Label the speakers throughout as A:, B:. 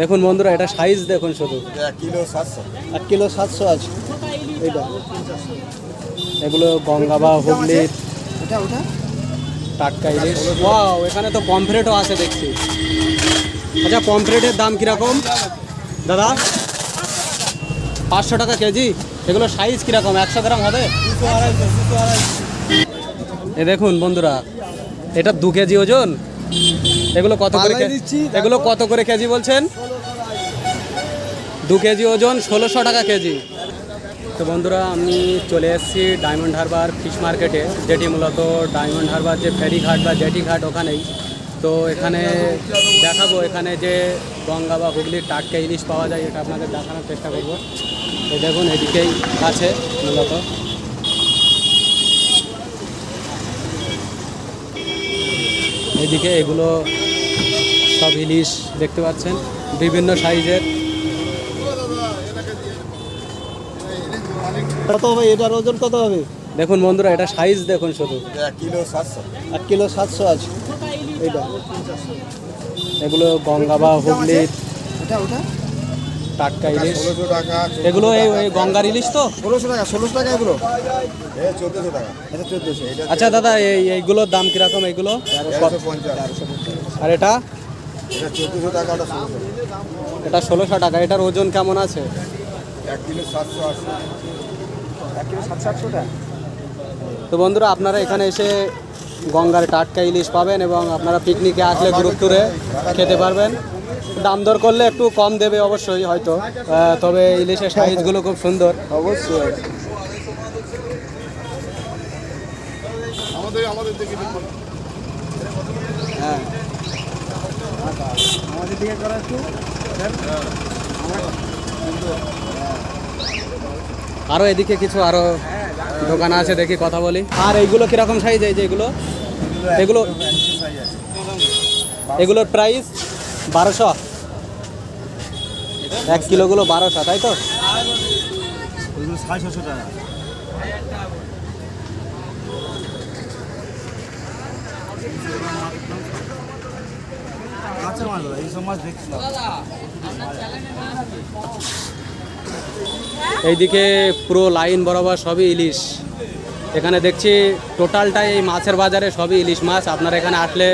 A: দেখুন বন্ধুরা এটা সাইজ দেখুন শুধু।
B: এক কিলো সাতশো।
C: এক কিলো সাতশো আছে। এইটা।
A: এগুলো গঙ্গা বা হুগলির
C: ওটা ওটা?
A: টাটকা ইলিশ। ওয়াও এখানে তো পমফ্রেটও আছে দেখছি। আচ্ছা পমফ্রেটের দাম কীরকম? দাদা পাঁচশো টাকা কেজি? এগুলো সাইজ কীরকম? একশো গ্রাম হবে? এ দেখুন বন্ধুরা এটা দু কেজি ওজন। এগুলো কত করে এগুলো কত করে কেজি বলছেন? দু কেজি ওজন ষোলোশো টাকা কেজি। তো বন্ধুরা আমি চলে এসেছি ডায়মন্ড হারবার ফিশ মার্কেটে যেটি মূলত ডায়মন্ড হারবার যে ফেরি ঘাট বা জেটি ঘাট ওখানেই। তো এখানে দেখাবো এখানে যে গঙ্গা বা হুগলির টাটকা ইলিশ পাওয়া যায় এটা আপনাদের দেখানোর চেষ্টা করব। এই দেখুন এদিকেই আছে মূলত। এদিকে এগুলো সব ইলিশ দেখতে পাচ্ছেন বিভিন্ন সাইজের।
C: কত হবে? এটার ওজন কত হবে?
A: দেখুন বন্ধুরা এটা সাইজ দেখুন শুধু।
B: এক কিলো সাতশো।
C: এক কিলো সাতশো আছে। এইটা।
A: এগুলো গঙ্গা বা হুগলির
C: ওটা ওটা?
A: টাটকা ইলিশ। এগুলো এই ওই গঙ্গার ইলিশ তো?
C: ষোলোশো টাকা ষোলোশো টাকা এগুলো?
B: চোদ্দোশো টাকা।
A: আচ্ছা দাদা এই এইগুলোর দাম কীরকম? এইগুলো
B: তেরোশো পঞ্চাশ।
A: আর এটা?
B: এটা ষোলোশো
A: টাকা। এটার ওজন কেমন আছে? তো বন্ধুরা, আপনারা এখানে এসে গঙ্গার টাটকা ইলিশ পাবেন এবং আপনারা পিকনিকে আসলে গ্রুপ ট্যুরে খেতে পারবেন। দাম দর করলে একটু কম দেবে অবশ্যই হয়তো। তবে ইলিশের সাইজগুলো খুব সুন্দর।
C: অবশ্যই হ্যাঁ। আমাদের দিকে করা একটু
A: আরও এদিকে কিছু আরও দোকান আছে, দেখি কথা বলি। আর এইগুলো কীরকম সাইজ এই যে এগুলো? এগুলো এগুলোর প্রাইস বারোশো। এক কিলোগুলো বারোশো, তাই তো?
C: টাকা কাঁচা মাছ দাদা এইসব মাছ
A: এইদিকে পুরো লাইন বরাবর সবই ইলিশ। এখানে দেখছি টোটালটাই এই মাছের বাজারে সবই ইলিশ মাছ। আপনারা এখানে আসলে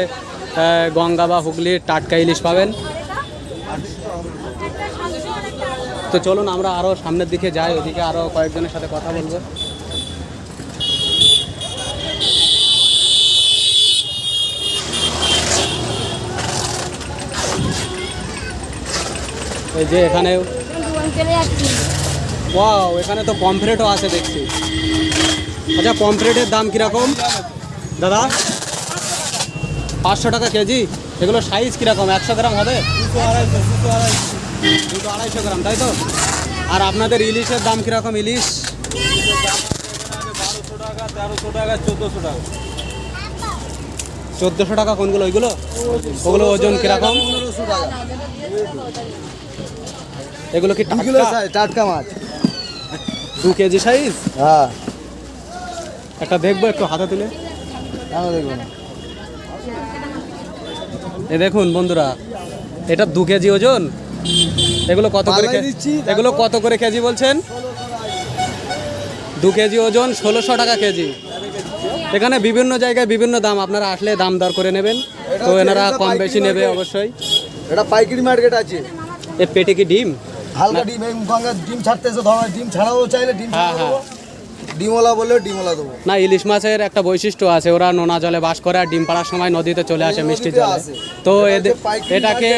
A: গঙ্গা বা হুগলির টাটকা ইলিশ পাবেন। তো চলুন আমরা আরও সামনের দিকে যাই ওদিকে আরও কয়েকজনের সাথে কথা বলব। এই যে এখানে ওয়াও এখানে তো পমফ্রেটও আছে দেখছি। আচ্ছা পমফ্রেটের দাম কীরকম? দাদা? পাঁচশো টাকা কেজি? এগুলো সাইজ কীরকম? একশো গ্রাম হবে? দুটো আড়াইশো গ্রাম, তাই তো? আর আপনাদের ইলিশের দাম কীরকম ইলিশ?
B: চোদ্দোশো টাকা।
A: কোনগুলো? ওইগুলো? ওগুলো ওজন কীরকম? এগুলো কি টাটকা?
C: টাটকা মাছ।
A: দু কেজি সাইজ
C: হ্যাঁ।
A: একটা দেখব একটু হাতে তুলে।
C: দেখব না?
A: এ দেখুন বন্ধুরা এটা দু কেজি ওজন। এগুলো কত করে এগুলো কত করে কেজি বলছেন? দু কেজি ওজন ষোলোশো টাকা কেজি। এখানে বিভিন্ন জায়গায় বিভিন্ন দাম আপনারা আসলে দাম দর করে নেবেন। তো এনারা কম বেশি নেবে অবশ্যই।
C: এটা পাইকারি মার্কেট আছে।
A: এ পেটে কি ডিম?
C: হালকা ডিম এই গঙ্গা ডিম ছাড়তেছে ধরো ডিম ছাড়াও চাইলে ডিম
A: হ্যাঁ,
C: দেবো। ডিমওয়ালা বললে ডিমওয়ালা দেবো।
A: না ইলিশ মাছের একটা বৈশিষ্ট্য আছে ওরা নোনা জলে বাস করে আর ডিম পাড়ার সময় নদীতে চলে আসে মিষ্টি জলে। তো
C: এটা
A: এটাকে।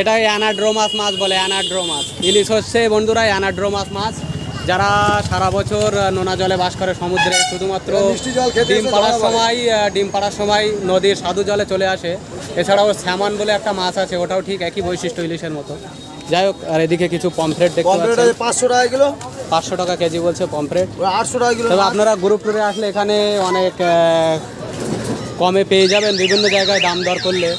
A: এটাই অ্যানাড্রোমাস মাছ বলে অ্যানাড্রোমাস। ইলিশ হচ্ছে বন্ধুরা অ্যানাড্রোমাস মাছ। যারা সারা বছর নোনা জলে বাস করে সমুদ্রে শুধুমাত্র ডিম পাড়ার সময় ডিম পাড়ার সময় নদীর স্বাদু জলে চলে আসে। এছাড়াও স্যামন বলে একটা মাছ আছে ওটাও ঠিক একই বৈশিষ্ট্য ইলিশের মতো। যাই হোক আর এদিকে কিছু পমফ্রেট দেখতে পাচ্ছেন।
C: পাঁচশো টাকা কিলো।
A: পাঁচশো টাকা কেজি বলছে পমফ্রেট
C: আটশো টাকা কিলো
A: তবে আপনারা গ্রুপ টুরে আসলে এখানে অনেক কমে পেয়ে যাবেন বিভিন্ন জায়গায় দাম দর করলে।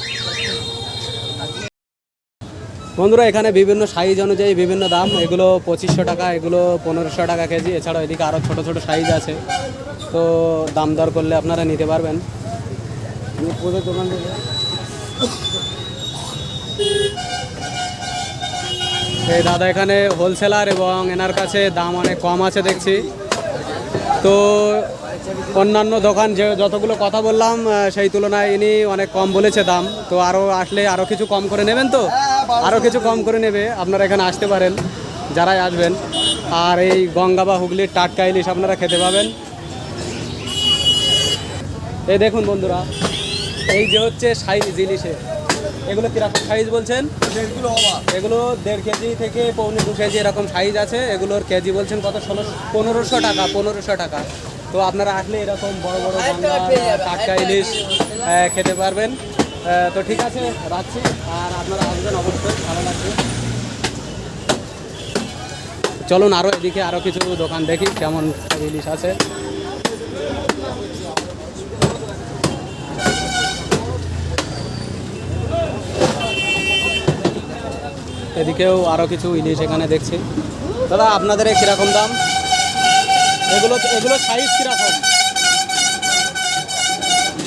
A: বন্ধুরা এখানে বিভিন্ন সাইজ অনুযায়ী বিভিন্ন দাম। এগুলো পঁচিশশো টাকা এগুলো পনেরোশো টাকা কেজি। এছাড়াও এদিকে আরও ছোট ছোট সাইজ আছে। তো দাম দর করলে আপনারা নিতে পারবেন।
C: দোকান
A: এই দাদা এখানে হোলসেলার এবং এনার কাছে দাম অনেক কম আছে দেখছি। তো অন্যান্য দোকান যে যতগুলো কথা বললাম সেই তুলনায় ইনি অনেক কম বলেছে দাম। তো আরও আসলে আরও কিছু কম করে নেবেন তো? আরও কিছু কম করে নেবে, আপনারা এখানে আসতে পারেন, যারাই আসবেন। আর এই গঙ্গা বা হুগলির টাটকা ইলিশ আপনারা খেতে পাবেন। এই দেখুন বন্ধুরা, এই যে হচ্ছে সাইজ ইলিশে এগুলো কীরকম সাইজ বলছেন? এগুলো দেড় কেজি থেকে পৌনে দু কেজি এরকম সাইজ আছে। এগুলোর কেজি বলছেন কত? ষোলো পনেরোশো টাকা পনেরোশো টাকা। তো আপনারা আসলে এরকম বড় বড় টাটকা ইলিশ খেতে পারবেন। তো ঠিক আছে রাখছি। আর আপনারা আসবেন অবশ্যই ভালো লাগবে। চলুন আরও এদিকে আরও কিছু দোকান দেখি কেমন ইলিশ আছে। এদিকেও আরও কিছু ইলিশ এখানে দেখছি। দাদা আপনাদের কীরকম দাম? এগুলো এগুলো সাইজ কীরকম?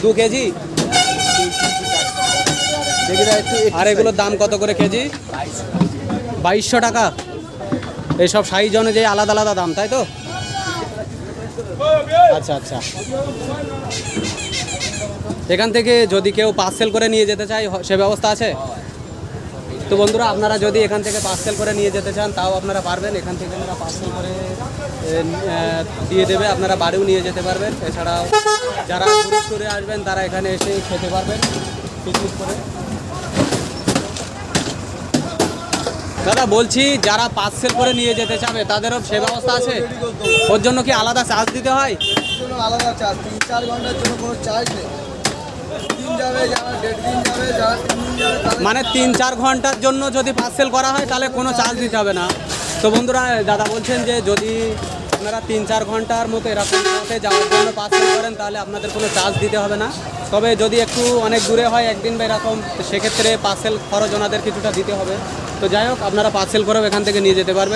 A: দু কেজি? আর এগুলোর দাম কত করে কেজি? বাইশশো টাকা। এইসব সাইজ অনুযায়ী আলাদা আলাদা দাম তাই তো? আচ্ছা আচ্ছা। এখান থেকে যদি কেউ পার্সেল করে নিয়ে যেতে চায় সে ব্যবস্থা আছে? তো বন্ধুরা, আপনারা যদি এখান থেকে পার্সেল করে নিয়ে যেতে চান, তাও আপনারা পারবেন। এখান থেকে আপনারা পার্সেল করে দিয়ে দেবে, আপনারা বাড়িও নিয়ে যেতে পারবেন। এছাড়াও যারা দূরে টুরে আসবেন, তারা এখানে এসে খেতে পারবেন। পিকনিক করে। দাদা, বলছি, যারা পার্সেল করে নিয়ে যেতে চাবে, তাদেরও সে ব্যবস্থা আছে? ওর জন্য কি আলাদা চার্জ দিতে হয়?
C: আলাদা চার্জ তিন চার ঘণ্টার জন্য কোনো চার্জ নেই।
A: মানে তিন চার ঘণ্টার জন্য যদি পার্সেল করা হয়, তাহলে কোনো চার্জ দিতে হবে না। তো বন্ধুরা, দাদা বলছেন যে যদি আপনারা তিন চার ঘণ্টার মতো এরকম পথে যাওয়ার জন্য পার্সেল করেন, তাহলে আপনাদের কোনো চার্জ দিতে হবে না। তবে যদি একটু অনেক দূরে হয়, একদিন বা এরকম সেক্ষেত্রে পার্সেল খরচ ওনাদের কিছুটা দিতে হবে। তো যাই হোক, আপনারা পার্সেল করেও এখান থেকে নিয়ে যেতে পারবেন।